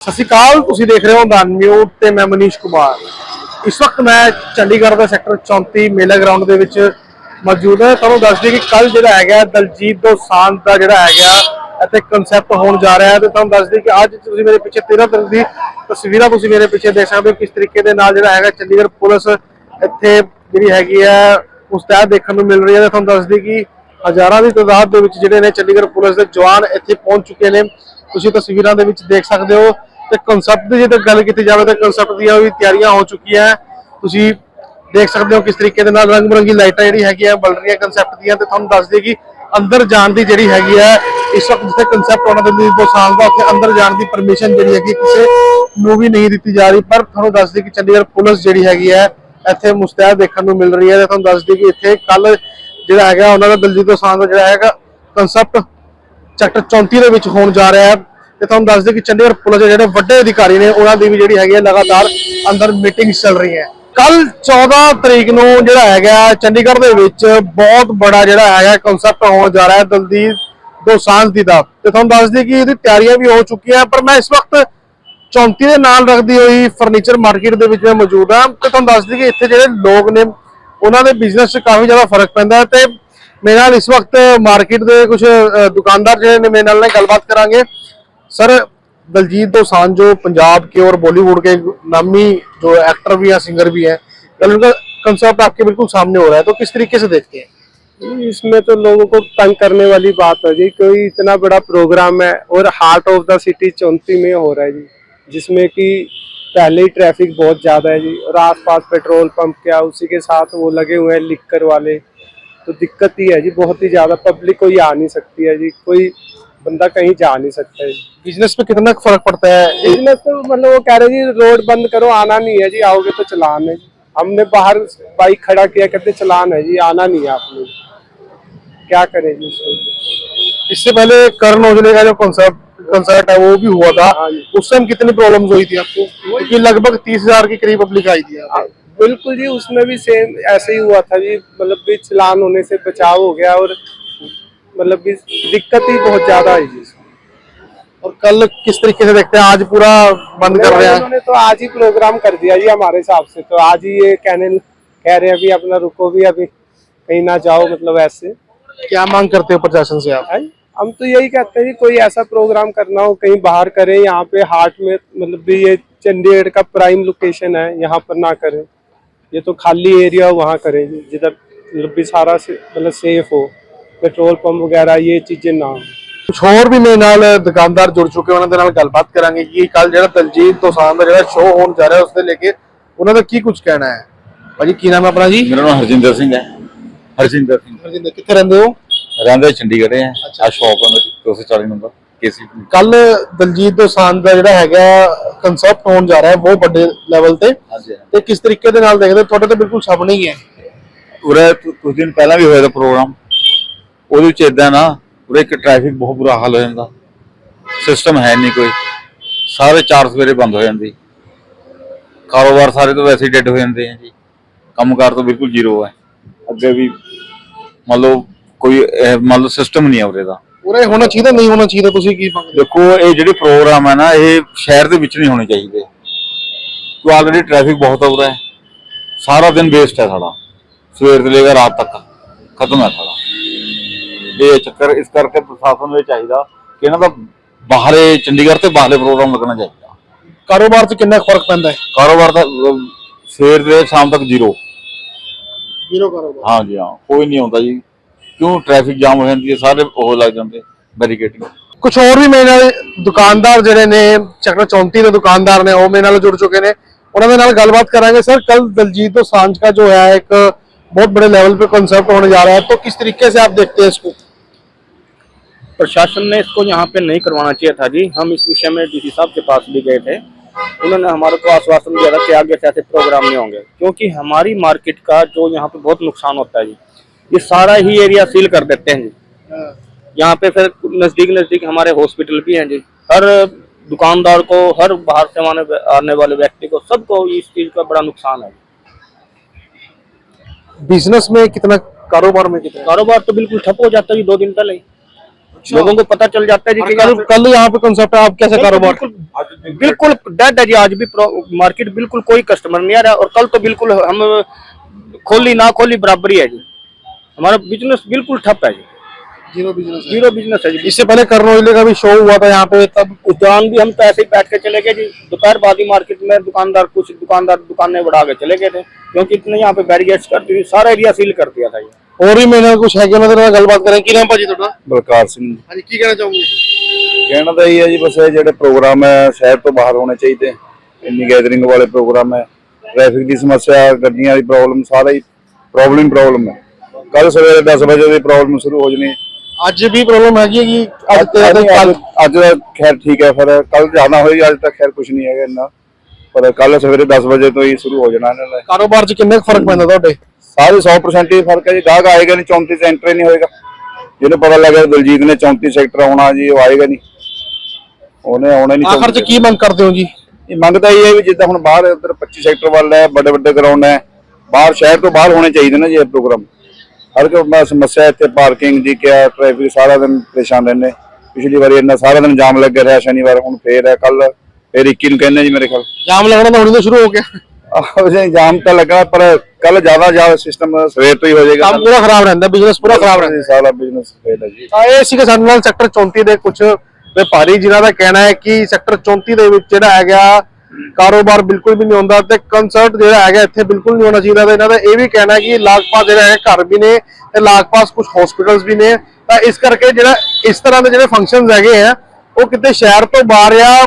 ਸਤਿ ਸ਼੍ਰੀ ਅਕਾਲ ਤੁਸੀਂ ਦੇਖ ਰਹੇ ਹੋ ਦਾ ਨਿਊਜ਼ ਤੇ ਮੈਂ ਮਨੀਸ਼ ਕੁਮਾਰ। ਇਸ ਵਕਤ ਮੈਂ ਚੰਡੀਗੜ੍ਹ ਦਾ ਸੈਕਟਰ 34 ਮੇਲਾ ਗਰਾਊਂਡ ਦੇ ਵਿੱਚ ਮੌਜੂਦ ਹਾਂ। ਤੁਹਾਨੂੰ ਦੱਸ ਦਈਏ ਕਿ ਕੱਲ ਜਿਹੜਾ ਹੈਗਾ ਦਲਜੀਤ ਦੋਸਾਂਝ ਦਾ ਜਿਹੜਾ ਹੈਗਾ ਇੱਥੇ ਕਨਸੈਪਟ ਹੋਣ ਜਾ ਰਿਹਾ ਹੈ। ਤੇ ਤੁਹਾਨੂੰ ਦੱਸ ਦਈਏ ਕਿ ਅੱਜ ਤੁਸੀਂ ਮੇਰੇ ਪਿੱਛੇ 13 ਤਰੀਕ ਦੀ ਤਸਵੀਰਾਂ ਤੁਸੀਂ ਮੇਰੇ ਪਿੱਛੇ ਦੇਖ ਸਕਦੇ ਹੋ ਕਿਸ ਤਰੀਕੇ ਦੇ ਨਾਲ ਜਿਹੜਾ ਹੈਗਾ ਚੰਡੀਗੜ੍ਹ ਪੁਲਿਸ ਇੱਥੇ ਜਿਹੜੀ ਹੈਗੀ ਹੈ ਮੁਸਤੈਦ ਦੇਖਣ ਨੂੰ ਮਿਲ ਰਹੀ ਹੈ। ਤੇ ਤੁਹਾਨੂੰ ਦੱਸ ਦਈਏ ਕਿ ਹਜ਼ਾਰਾਂ ਦੀ ਤਾਦਾਦ ਦੇ ਵਿੱਚ ਜਿਹੜੇ ਨੇ ਚੰਡੀਗੜ੍ਹ ਪੁਲਿਸ ਦੇ ਜਵਾਨ ਇੱਥੇ ਪਹੁੰਚ ਚੁੱਕੇ ਨੇ। ਤੁਸੀਂ ਤਸਵੀਰਾਂ ਦੇ ਵਿੱਚ ਦੇਖ ਸਕਦੇ ਹੋ ਤੇ ਕਨਸੈਪਟ ਦੀ ਜੇ ਤਾਂ ਗੱਲ ਕੀਤੀ ਜਾਵੇ ਤਾਂ ਕਨਸੈਪਟ ਦੀਆਂ ਵੀ ਤਿਆਰੀਆਂ ਹੋ ਚੁੱਕੀਆਂ ਹੈ। ਤੁਸੀਂ ਦੇਖ ਸਕਦੇ ਹੋ ਕਿਸ ਤਰੀਕੇ ਦੇ ਨਾਲ ਰੰਗ ਬਰੰਗੀ ਲਾਈਟਾਂ ਜਿਹੜੀ ਹੈਗੀਆਂ ਬਲ ਰਹੀਆਂ ਕਨਸੈਪਟ ਦੀਆਂ ਤੇ ਤੁਹਾਨੂੰ ਦੱਸ ਦਈਏ ਕਿ ਅੰਦਰ ਜਾਣ ਦੀ ਜਿਹੜੀ ਹੈਗੀ ਹੈ, ਇਸ ਵਕਤ ਜਿੱਥੇ ਕਨਸੈਪਟ ਹੋਣਾ ਦਿੰਦੀ ਦੋ ਸਾਲ ਦਾ, ਉੱਥੇ ਅੰਦਰ ਜਾਣ ਦੀ ਪਰਮਿਸ਼ਨ ਜਿਹੜੀ ਹੈਗੀ ਕਿਸੇ ਨੂੰ ਵੀ ਨਹੀਂ ਦਿੱਤੀ ਜਾ ਰਹੀ ਪਰ ਤੁਹਾਨੂੰ ਦੱਸ ਦਈਏ ਕਿ ਚੰਡੀਗੜ੍ਹ ਪੁਲਿਸ ਜਿਹੜੀ ਹੈਗੀ ਹੈ, ਇੱਥੇ ਮੁਸਤੈਦ ਦੇਖਣ ਨੂੰ ਮਿਲ ਰਹੀ ਹੈ ਤੇ ਤੁਹਾਨੂੰ ਦੱਸ ਦਈਏ ਕਿ ਇੱਥੇ ਕੱਲ ਜਿਹੜਾ ਹੈਗਾ, ਉਹਨਾਂ ਦਾ ਦਲਜੀਤ ਦੋਸਾਂਝ ਦਾ ਜਿਹੜਾ ਹੈਗਾ ਕਨਸੈਪਟ ਸੈਕਟਰ 34 ਦੇ ਵਿੱਚ ਹੋਣ ਜਾ ਰਿਹਾ ਹੈ ਤੇ ਤੁਹਾਨੂੰ ਦੱਸ ਦਿਓ ਕਿ ਚੰਡੀਗੜ੍ਹ ਪੁਲਿਸ ਦੇ ਜਿਹੜੇ ਵੱਡੇ ਅਧਿਕਾਰੀ ਨੇ, ਉਹਨਾਂ ਦੀ ਵੀ ਜਿਹੜੀ ਹੈਗੀ ਹੈ ਲਗਾਤਾਰ ਅੰਦਰ ਮੀਟਿੰਗਸ ਚੱਲ ਰਹੀਆਂ ਕੱਲ 14 ਤਰੀਕ ਨੂੰ ਜਿਹੜਾ ਹੈਗਾ ਚੰਡੀਗੜ੍ਹ ਦੇ ਵਿੱਚ ਬਹੁਤ ਬੜਾ ਜਿਹੜਾ ਹੈਗਾ ਕਨਸੈਪਟ ਹੋਣ ਜਾ ਰਿਹਾ ਹੈ ਦਲਜੀਤ ਦੋਸਾਂਝ ਦੀ ਦਾ। ਤੇ ਤੁਹਾਨੂੰ ਦੱਸ ਦਈਏ ਕਿ ਇਹਦੀ ਤਿਆਰੀਆਂ ਵੀ ਹੋ ਚੁੱਕੀਆਂ ਪਰ ਮੈਂ ਇਸ ਵਕਤ 34 ਦੇ ਨਾਲ ਰੱਖਦੀ ਹੋਈ ਫਰਨੀਚਰ ਮਾਰਕੀਟ ਦੇ ਵਿੱਚ ਮੈਂ ਮੌਜੂਦ ਹਾਂ। ਤੇ ਤੁਹਾਨੂੰ ਦੱਸ ਦਈਏ ਕਿ ਇੱਥੇ ਜਿਹੜੇ ਲੋਕ ਨੇ, ਉਹਨਾਂ ਦੇ ਬਿਜ਼ਨਸ 'ਚ ਕਾਫੀ ਜ਼ਿਆਦਾ ਫ਼ਰਕ ਪੈਂਦਾ ਹੈ। ਤੇ ਮੇਰੇ ਨਾਲ ਇਸ ਵਕਤ ਮਾਰਕੀਟ ਦੇ ਕੁਝ ਦੁਕਾਨਦਾਰ ਜਿਹੜੇ ਨੇ, ਮੇਰੇ ਨਾਲ ਗੱਲਬਾਤ ਕਰਾਂਗੇ। सर दलजीत दोसांझ जो पंजाब के और बॉलीवुड के नामी जो एक्टर भी हैं सिंगर भी हैं कल उनका कंसेप्ट आपके बिल्कुल सामने हो रहा है तो किस तरीके से देखते हैं इसमें तो लोगों को तंग करने वाली बात है जी, कोई इतना बड़ा प्रोग्राम है और हार्ट ऑफ़ द सिटी चौंती में हो रहा है जी, जिसमें कि पहले ही ट्रैफ़िक बहुत ज़्यादा है जी, और आसपास पेट्रोल पंप क्या, उसी के साथ वो लगे हुए हैं लिक्कर वाले तो दिक्कत ही है जी, बहुत ही ज़्यादा पब्लिक कोई आ नहीं सकती है जी, कोई बंदा कहीं जा नहीं सकता है जी बिजनेस पे कितना फर्क पड़ता है बिजनेस तो मतलब वो कह रहे जी रोड बंद करो आना नहीं है जी आओगे तो चलान है जी हमने बाहर बाइक खड़ा किया कहते चलान है जी आना नहीं है आपने क्या करें जी इसको इससे पहले करण औजले का जो कंसेप्ट कंसर्ट है वो भी हुआ था हाँ जी। उस टाइम कितनी प्रॉब्लम्स हुई थी आपको क्योंकि लगभग तीस हजार के करीब पब्लिक आई थी यहाँ पे। बिल्कुल जी उसमें भी सेम ऐसे ही हुआ था जी मतलब भी चलान होने से बचाव हो गया और मतलब भी दिक्कत ही बहुत ज़्यादा है जी। और कल किस तरीके से देखते हैं? आज पूरा बंद कर रहे हैं। उन्होंने तो आज ही प्रोग्राम कर दिया जी हमारे हिसाब से। तो आज ही ये कहने कह रहे हैं अभी अपना रुको भी अभी कहीं ना जाओ मतलब ऐसे। क्या मांग करते हो प्रशासन से आप? हम तो यही कहते हैं जी कोई ऐसा प्रोग्राम करना हो कहीं बाहर करें यहाँ पे हार्ट में मतलब भी ये चंडीगढ़ का प्राइम लोकेशन है यहाँ पर ना करें। ये तो खाली एरिया वहाँ करें जिधर मतलब भी सारा से, मतलब सेफ़ हो। पेट्रोल पंप वगैरह ये चीजें ना हो ਕੁਝ ਹੋਰ ਵੀ ਮੇਰੇ ਨਾਲ ਦੁਕਾਨਦਾਰ ਜੁੜ ਚੁੱਕੇ ਉਹਨਾਂ ਦੇ ਨਾਲ ਗੱਲਬਾਤ ਕਰਾਂਗੇ ਕਿ ਕੱਲ ਜਿਹੜਾ ਦਲਜੀਤ ਦੋਸਾਂਝ ਦਾ ਜਿਹੜਾ ਸ਼ੋਅ ਹੋਣ ਜਾ ਰਿਹਾ ਉਸ ਦੇ ਲੈ ਕੇ ਉਹਨਾਂ ਦਾ ਕੀ ਕੁਝ ਕਹਿਣਾ ਹੈ ਭਾਜੀ ਕੀ ਨਾਮ ਹੈ ਆਪਣਾ ਜੀ ਮੇਰਾ ਨਾਮ ਹਰਜਿੰਦਰ ਸਿੰਘ ਹੈ ਹਰਜਿੰਦਰ ਸਿੰਘ ਹਰਜਿੰਦਰ ਕਿੱਥੇ ਰਹਿੰਦੇ ਹੋ ਰਹਿੰਦੇ ਚੰਡੀਗੜ੍ਹ ਹੈ ਆ ਸ਼ਾਪ ਹੈ ਮੇਰੀ 240 ਨੰਬਰ ਕੇਸੀ ਕੱਲ ਦਲਜੀਤ ਦੋਸਾਂਝ ਦਾ ਜਿਹੜਾ ਹੈਗਾ ਕਨਸੈਪਟ ਹੋਣ ਜਾ ਰਿਹਾ ਹੈ ਬਹੁਤ ਵੱਡੇ ਲੈਵਲ ਤੇ ਹਾਂਜੀ ਤੇ ਕਿਸ ਤਰੀਕੇ ਦੇ ਨਾਲ ਦੇਖਦੇ ਹੋ? ਤੁਹਾਡੇ ਤਾਂ ਬਿਲਕੁਲ ਸਾਹਮਣੇ ਹੀ ਹੈ ਉਰੇ ਕੁ- ਕੁਝ ਦਿਨ ਪਹਿਲਾਂ ਵੀ ਹੋਇਆ ਦਾ ਪ੍ਰੋਗਰਾਮ ਉਹਦੇ ਵਿੱਚ ਇਦਾਂ ਨਾ ਉਰੇ ਇੱਕ ਟ੍ਰੈਫਿਕ ਬਹੁਤ ਬੁਰਾ ਹਾਲ ਹੋ ਜਾਂਦਾ। ਸਿਸਟਮ ਹੈ ਨਹੀਂ ਕੋਈ। ਸਾਰੇ ਚਾਰ ਸਵੇਰੇ ਬੰਦ ਹੋ ਜਾਂਦੀ। ਕਾਰੋਬਾਰ ਸਾਰੇ ਤੋਂ ਵੈਸੇ ਡੈਡ ਹੋ ਜਾਂਦੇ ਆ ਜੀ। ਕੰਮਕਾਰ ਤੋਂ ਬਿਲਕੁਲ ਜ਼ੀਰੋ ਹੈ ਅੱਗੇ ਵੀ ਮੰਨ ਲਓ ਕੋਈ ਇਹ ਮੰਨ ਲਓ ਸਿਸਟਮ ਨਹੀਂ ਹੈ ਉਰੇ ਦਾ। ਉਰੇ ਹੋਣਾ ਚਾਹੀਦਾ ਨਹੀਂ ਹੋਣਾ ਚਾਹੀਦਾ ਤੁਸੀਂ ਕੀ ਮੰਗਦੇ? ਦੇਖੋ ਇਹ ਜਿਹੜੇ ਪ੍ਰੋਗਰਾਮ ਹੈ ਨਾ ਇਹ ਸ਼ਹਿਰ ਦੇ ਵਿੱਚ ਨਹੀਂ ਹੋਣੇ ਚਾਹੀਦੇ। ਕਿਉਂ ਆਲਰੇਡੀ ਟ੍ਰੈਫਿਕ ਬਹੁਤ ਰਿਹਾ ਹੈ ਸਾਰਾ ਦਿਨ ਵੇਸਟ ਹੈ ਸਾਡਾ। ਸਵੇਰ ਤੋਂ ਲੈ ਕੇ ਰਾਤ ਤੱਕ। ਖਤਮ ਹੈ ਸਾਡਾ। ਇਹ ਚੱਕਰ ਇਸ ਕਰਕੇ ਪ੍ਰਸ਼ਾਸਨ ਨੂੰ ਚਾਹੀਦਾ ਕਿ ਇਹਨਾਂ ਦਾ ਬਾਹਰੇ ਚੰਡੀਗੜ੍ਹ ਤੇ ਬਾਹਰੇ ਪ੍ਰੋਗਰਾਮ ਲੱਗਣਾ ਚਾਹੀਦਾ। ਕਾਰੋਬਾਰ 'ਚ ਕਿੰਨਾ ਫ਼ਰਕ ਪੈਂਦਾ ਹੈ? ਕਾਰੋਬਾਰ ਦਾ ਸਵੇਰ ਦੇ ਸ਼ਾਮ ਤੱਕ ਜ਼ੀਰੋ। ਜ਼ੀਰੋ ਕਾਰੋਬਾਰ। ਹਾਂ ਜੀ ਹਾਂ ਕੋਈ ਨਹੀਂ ਆਉਂਦਾ ਜੀ। ਕਿਉਂ? ਟ੍ਰੈਫਿਕ ਜਾਮ ਹੋ ਜਾਂਦੀ ਹੈ ਸਾਰੇ ਉਹ ਲੱਗ ਜਾਂਦੇ ਬੈਰੀਕੇਟਿੰਗ ਕੁਝ ਹੋਰ ਵੀ ਮੇਰੇ ਨਾਲ ਦੁਕਾਨਦਾਰ ਜਿਹੜੇ ਨੇ ਚੱਕਰ 34 ਦੇ ਦੁਕਾਨਦਾਰ ਨੇ ਉਹ ਮੇਰੇ ਨਾਲ ਜੁੜ ਚੁੱਕੇ ਨੇ। ਉਹਨਾਂ ਦੇ ਨਾਲ ਗੱਲਬਾਤ ਕਰਾਂਗੇ ਸਰ। ਕੱਲ ਦਲਜੀਤ ਤੋਂ ਸਾਂਝ ਦਾ ਜੋ ਹੈ ਇੱਕ बहुत बड़े लेवल पे कॉन्सेप्ट होने जा रहा है तो किस तरीके से आप देखते हैं इसको प्रशासन ने इसको यहाँ पे नहीं करवाना चाहिए था जी। हम इस विषय में डीसी साहब के पास भी गए थे। उन्होंने हमारे को आश्वासन दिया था कि आगे से ऐसे प्रोग्राम नहीं होंगे। क्योंकि हमारी मार्केट का जो यहाँ पे बहुत नुकसान होता है जी ये सारा ही एरिया सील कर देते हैं जी। यहाँ पे फिर नज़दीक नज़दीक हमारे हॉस्पिटल भी हैं जी। हर दुकानदार को हर बाहर से आने आने वाले व्यक्ति को सबको इस चीज़ का बड़ा नुकसान है। बिज़नेस में कितना कारोबार में कितना? कारोबार तो बिल्कुल ठप हो जाता है दो दिन पहले ही। लोगों को पता चल जाता है जी कल यहाँ पे- कल यहाँ पे कंसेप्ट है आप कैसे कारोबार बिल्कुल। डेड है। जी आज भी मार्केट बिल्कुल कोई कस्टमर नहीं आ रहा और कल तो बिल्कुल हम खोली ना खोली बराबरी है जी। हमारा बिज़नेस बिल्कुल ठप है जी। ज़ीरो बिज़नेस ज़ीरो बिज़नेस है जी। इससे पहले करनौली का भी शो हुआ था यहाँ पे तब उस दौरान भी हम तो ऐसे ही बैठ के चले गए जी। दोपहर बाद ही मार्केट में दुकानदार कुछ दुकानदार दुकानें बढ़ा के चले गए थे क्योंकि इतने यहाँ पे बैरियर्स कर दी थी सारा एरिया सील कर दिया था ये। ਹੋਰ ਵੀ ਮੇਰੇ ਨਾਲ ਕੁਝ ਹੈਗੇ ਉਹਨਾਂ ਦੇ ਨਾਲ ਗੱਲਬਾਤ ਕਰਾਂ। ਕੀ ਨਾਮ ਭਾਜੀ ਤੁਹਾਡਾ? ਬਲਕਾਰ ਸਿੰਘ ਹਾਂਜੀ ਕੀ ਕਹਿਣਾ ਚਾਹੋਗੇ? ਕਹਿਣਾ ਤਾਂ ਇਹ ਹੈ ਜੀ ਬਸ ਇਹ ਜਿਹੜੇ ਪ੍ਰੋਗਰਾਮ ਹੈ ਸ਼ਹਿਰ ਤੋਂ ਬਾਹਰ ਹੋਣੇ ਚਾਹੀਦੇ। ਇੰਨੀ ਗੈਦਰਿੰਗ ਵਾਲੇ ਪ੍ਰੋਗਰਾਮ ਹੈ। ਟ੍ਰੈਫਿਕ ਦੀ ਸਮੱਸਿਆ ਗੱਡੀਆਂ ਦੀ ਪ੍ਰੋਬਲਮ ਸਾਰਾ ਹੀ ਪ੍ਰੋਬਲਮ ਪ੍ਰੋਬਲਮ ਹੈ। ਕੱਲ ਸਵੇਰੇ 10 ਵਜੇ ਦੀ ਪ੍ਰੋਬਲਮ ਸ਼ੁਰੂ ਹੋ ਜਣੀ ਅੱਜ ਵੀ ਪ੍ਰੋਬਲਮ ਹੈਗੀ ਹੈ ਕਿ ਅੱਜ ਤੇ ਅੱਜ ਦਾ ਖੈਰ ਠੀਕ ਹੈ ਫਿਰ ਕੱਲ ਜ਼ਿਆਦਾ ਹੋਏਗੀ ਅੱਜ ਤੱਕ ਖੈਰ ਕੁਝ ਨਹੀਂ ਹੈਗਾ ਇੰਨਾ। ਪਰ ਕੱਲ ਸਵੇਰੇ 10 ਵਜੇ ਤੋਂ ਹੀ ਸ਼ੁਰੂ ਹੋ ਜਾਣਾ ਇਹਨਾਂ ਨੇ। ਕਾਰੋਬਾਰ 'ਚ ਕਿੰਨੇ ਫ਼ਰਕ ਪੈਂਦਾ ਤੁਹਾਡੇ? ਸਾਰੇ 100% ਹੀ ਫ਼ਰਕ ਹੈ ਜੀ। ਗਾਹਕ ਆਏਗਾ ਨਹੀਂ 34 ਚ ਐਂਟਰ ਨਹੀਂ ਹੋਏਗਾ। ਜਿਹਨੂੰ ਪਤਾ ਲੱਗਾ ਦਲਜੀਤ ਨੇ 34 ਸੈਕਟਰ ਆਉਣਾ ਜੀ ਉਹ ਆਏਗਾ ਨਹੀਂ। ਉਹਨੇ ਆਉਣਾ ਨਹੀਂ ਆਖਰ 'ਚ 34 ਕੀ ਮੰਗ ਕਰਦੇ ਹੋ ਜੀ? ਇਹ ਮੰਗਦਾ ਇਹ ਹੈ ਵੀ ਜਿੱਦਾਂ ਹੁਣ ਬਾਹਰ ਉਧਰ 25 ਸੈਕਟਰ ਵੱਲ ਹੈ ਵੱਡੇ ਵੱਡੇ ਗਰਾਊਂਡ ਹੈ ਬਾਹਰ ਸ਼ਹਿਰ ਤੋਂ ਬਾਹਰ ਹੋਣੇ ਚਾਹੀਦੇ ਨੇ ਜੀ ਇਹ ਪ੍ਰੋਗਰਾਮ ਹਰ ਕੋਈ ਸਮੱਸਿਆ ਇੱਥੇ ਪਾਰਕਿੰਗ ਦੀ ਕਿਆ ਟ੍ਰੈਫਿਕ ਸਾਰਾ ਦਿਨ ਪਰੇਸ਼ਾਨ ਰਹਿੰਦੇ। ਪਿਛਲੀ ਵਾਰੀ ਇੰਨਾ ਸਾਰਾ ਦਿਨ ਜਾਮ ਲੱਗਿਆ ਰਿਹਾ ਸ਼ਨੀਵਾਰ ਹੁਣ ਫੇਰ ਹੈ ਕੱਲ ਫੇਰ 21 ਨੂੰ ਕਹਿੰਦੇ ਜੀ ਮੇਰੇ ਖਿਆਲ। ਜਾਮ ਲੱਗਣਾ ਤਾਂ ਹੁਣੀ ਤੋਂ ਸ਼ੁਰੂ ਹੋ ਗਿਆ। ਜੀ ਜਾਮ ਤਾਂ ਲੱਗਾ ਪਰ ਕੱਲ ਜ਼ਿਆਦਾ ਜ਼ਿਆਦਾ ਸਿਸਟਮ ਸਵੇਰ ਤੋਂ ਹੀ ਹੋ ਜਾਏਗਾ। ਕੰਮ ਪੂਰਾ ਖਰਾਬ ਰਹਿੰਦਾ ਬਿਜ਼ਨਸ ਪੂਰਾ ਖਰਾਬ ਰਹਿੰਦਾ। ਸਾਰਾ ਬਿਜ਼ਨਸ ਫੇਲ ਹੈ ਜੀ। ਤਾਂ ਇਹ ਸੀਗਾ ਸਾਡੇ ਨਾਲ ਸੈਕਟਰ 34 ਦੇ ਕੁਝ ਵਪਾਰੀ ਜਿਨ੍ਹਾਂ ਦਾ ਕਹਿਣਾ ਹੈ ਕਿ ਸੈਕਟਰ 34 ਦੇ ਵਿੱਚ ਜਿਹੜਾ ਹੈਗਾ ਕਾਰੋਬਾਰ ਬਿਲਕੁਲ ਵੀ ਨਹੀਂ ਹੁੰਦਾ ਤੇ ਕੰਸਰਟ ਜਿਹੜਾ ਹੈਗਾ ਇੱਥੇ ਬਿਲਕੁਲ ਨਹੀਂ ਹੋਣਾ ਚਾਹੀਦਾ ਤੇ ਇਹਨਾਂ ਦਾ ਇਹ ਵੀ ਕਹਿਣਾ ਹੈ ਕਿ ਲਾਗਪਾਸ ਜਿਹੜਾ ਹੈ ਘਰ ਵੀ ਨੇ ਤੇ ਲਾਗਪਾਸ ਕੁਝ ਹਸਪੀਟਲਸ ਵੀ ਨੇ। ਤਾਂ ਇਸ ਕਰਕੇ ਜਿਹੜਾ ਇਸ ਤਰ੍ਹਾਂ ਦੇ ਜਿਹੜੇ ਫੰਕਸ਼ਨਸ ਹੈਗੇ ਆ ਉਹ ਕਿਤੇ ਸ਼ਹਿਰ ਤੋਂ ਬਾਹਰ ਜਾਂ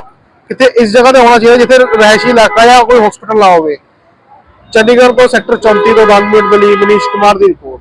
ਕਿਤੇ ਇਸ ਜਗ੍ਹਾ ਤੇ ਹੋਣਾ ਚਾਹੀਦਾ ਜਿੱਥੇ ਰਹਿਸ਼ੀ ਇਲਾਕਾ ਜਾਂ ਕੋਈ ਹਸਪੀਟਲ ਨਾ ਹੋਵੇ। ਚੰਡੀਗੜ੍ਹ ਤੋਂ ਸੈਕਟਰ 34 ਤੋਂ 10 ਮਿੰਟ ਮਨੀਸ਼ ਕੁਮਾਰ ਦੀ ਰਿਪੋਰਟ